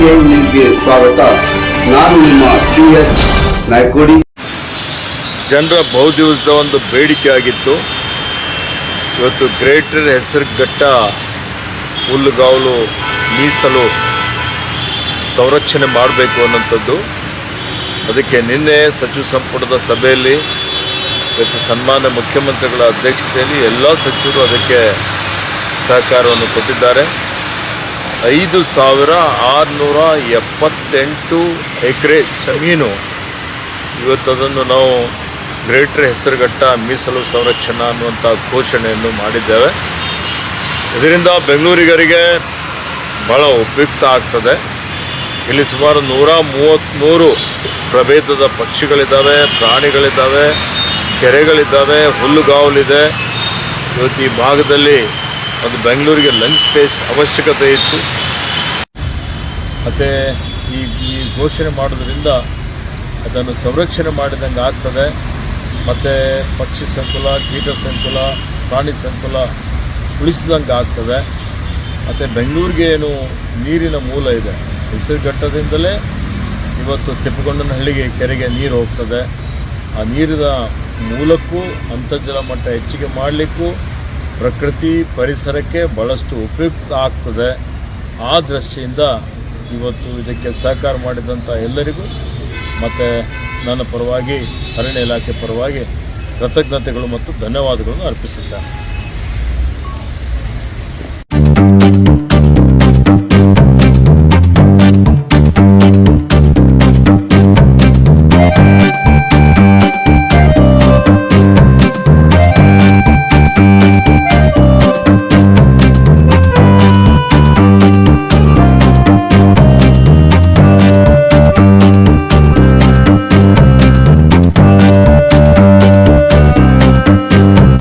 ಸ್ವಾಗತ. ನಾನು ನಿಮ್ಮ ಪಿ ಎಸ್ ನಾಯ್ಕೋಡಿ. ಜನರ ಬಹುದಿವಸದ ಒಂದು ಬೇಡಿಕೆ ಆಗಿತ್ತು. ಇವತ್ತು ಗ್ರೇಟರ್ ಹೆಸರುಘಟ್ಟ ಹುಲ್ಲುಗಾವಲು ಮೀಸಲು ಸಂರಕ್ಷಣೆ ಮಾಡಬೇಕು ಅನ್ನೋಂಥದ್ದು ಅದಕ್ಕೆ ನಿನ್ನೆ ಸಚಿವ ಸಂಪುಟದ ಸಭೆಯಲ್ಲಿ ಇವತ್ತು ಸನ್ಮಾನ ಮುಖ್ಯಮಂತ್ರಿಗಳ ಅಧ್ಯಕ್ಷತೆಯಲ್ಲಿ ಎಲ್ಲ ಸಚಿವರು ಅದಕ್ಕೆ ಸಹಕಾರವನ್ನು ಕೊಟ್ಟಿದ್ದಾರೆ. ಐದು ಸಾವಿರ ಆರುನೂರ ಎಪ್ಪತ್ತೆಂಟು ಎಕರೆ ಜಮೀನು. ಇವತ್ತು ಅದನ್ನು ನಾವು ಗ್ರೇಟರ್ ಹೆಸರುಘಟ್ಟ ಮೀಸಲು ಸಂರಕ್ಷಣಾ ಅನ್ನುವಂಥ ಘೋಷಣೆಯನ್ನು ಮಾಡಿದ್ದೇವೆ. ಇದರಿಂದ ಬೆಂಗಳೂರಿಗರಿಗೆ ಭಾಳ ಉಪಯುಕ್ತ ಆಗ್ತದೆ. ಇಲ್ಲಿ ಸುಮಾರು ನೂರ ಮೂವತ್ತ್ಮೂರು ಪ್ರಭೇದದ ಪಕ್ಷಿಗಳಿದ್ದಾವೆ, ಪ್ರಾಣಿಗಳಿದ್ದಾವೆ, ಕೆರೆಗಳಿದ್ದಾವೆ, ಹುಲ್ಲುಗಾವಲಿದೆ. ಇವತ್ತು ಈ ಭಾಗದಲ್ಲಿ ಒಂದು ಬೆಂಗಳೂರಿಗೆ ಲಂಚ್ ಸ್ಪೇಸ್ ಅವಶ್ಯಕತೆ ಇತ್ತು. ಮತ್ತು ಈ ಈ ಘೋಷಣೆ ಮಾಡೋದ್ರಿಂದ ಅದನ್ನು ಸಂರಕ್ಷಣೆ ಮಾಡಿದಂಗೆ ಆಗ್ತದೆ. ಮತ್ತು ಪಕ್ಷಿ ಸಂಕುಲ, ಕೀಟ ಸಂಕುಲ, ಪ್ರಾಣಿ ಸಂಕುಲ ಉಳಿಸಿದಂಗೆ ಆಗ್ತದೆ. ಮತ್ತು ಬೆಂಗಳೂರಿಗೆ ಏನು ನೀರಿನ ಮೂಲ ಇದೆ. ಹೆಸರುಘಟ್ಟದಿಂದಲೇ ಇವತ್ತು ತಿಪ್ಪಗೊಂಡನಹಳ್ಳಿಗೆ ಕೆರೆಗೆ ನೀರು ಹೋಗ್ತದೆ. ಆ ನೀರಿನ ಮೂಲಕ್ಕೂ ಅಂತರ್ಜಲ ಮಟ್ಟ ಹೆಚ್ಚಿಗೆ ಮಾಡಲಿಕ್ಕೂ ಪ್ರಕೃತಿ ಪರಿಸರಕ್ಕೆ ಭಾಳಷ್ಟು ಉಪಯುಕ್ತ ಆಗ್ತದೆ ಆ ದೃಷ್ಟಿಯಿಂದ ಇವತ್ತು ಇದಕ್ಕೆ ಸಹಕಾರ ಮಾಡಿದಂಥ ಎಲ್ಲರಿಗೂ, ಮತ್ತು ನನ್ನ ಪರವಾಗಿ ಅರಣ್ಯ ಇಲಾಖೆ ಪರವಾಗಿ ಕೃತಜ್ಞತೆಗಳು ಮತ್ತು ಧನ್ಯವಾದಗಳನ್ನು ಅರ್ಪಿಸುತ್ತೇನೆ.